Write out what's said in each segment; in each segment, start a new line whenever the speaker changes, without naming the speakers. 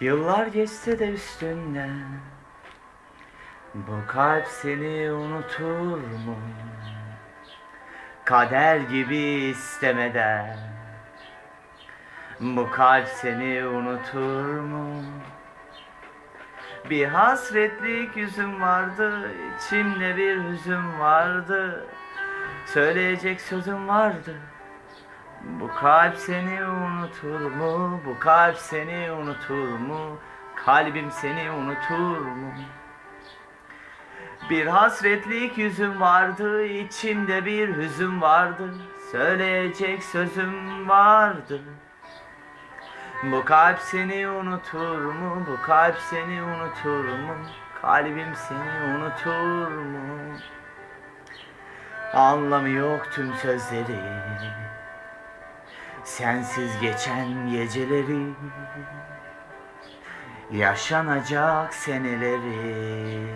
Yıllar geçse de üstünden Bu kalp seni unutur mu? Kader gibi istemeden Bu kalp seni unutur mu? Bir hasretlik yüzüm vardı içimde bir hüzün vardı Söyleyecek sözüm vardı bu kalp seni unutur mu? Bu kalp seni unutur mu? Kalbim seni unutur mu? Bir hasretlik yüzüm vardı, içimde bir hüzün vardı. Söyleyecek sözüm vardı. Bu kalp seni unutur mu? Bu kalp seni unutur mu? Kalbim seni unutur mu? Anlamı yok tüm sözleri Sensiz geçen geceleri Yaşanacak seneleri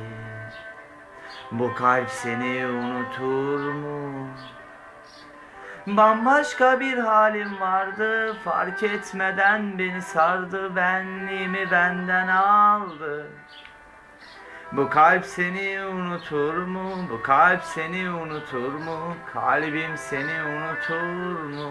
Bu kalp seni unutur mu? Bambaşka bir halim vardı Fark etmeden beni sardı Benliğimi benden aldı bu kalp seni unutur mu? Bu kalp seni unutur mu? Kalbim seni unutur mu?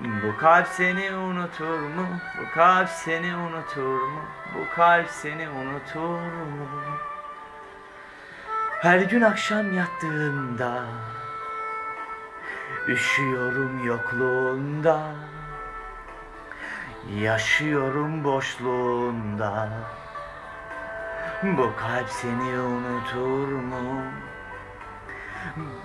Bu kalp seni unutur mu? Bu kalp seni unutur mu? Bu kalp seni unutur mu? Her gün akşam yattığımda Üşüyorum yokluğunda Yaşıyorum boşluğunda Bu kalp seni unutur mu?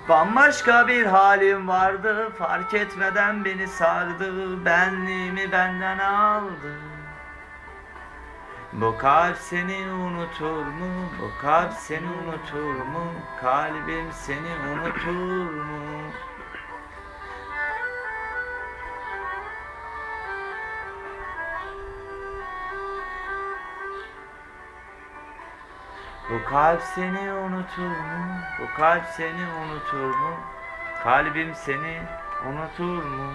Bambaşka bir halim vardı Fark etmeden beni sardı Benliğimi benden aldı Bu kalp seni unutur mu? Bu kalp seni unutur mu? Kalbim seni unutur mu? Bu kalp seni unutur mu? Bu kalp seni unutur mu? Kalbim seni unutur mu?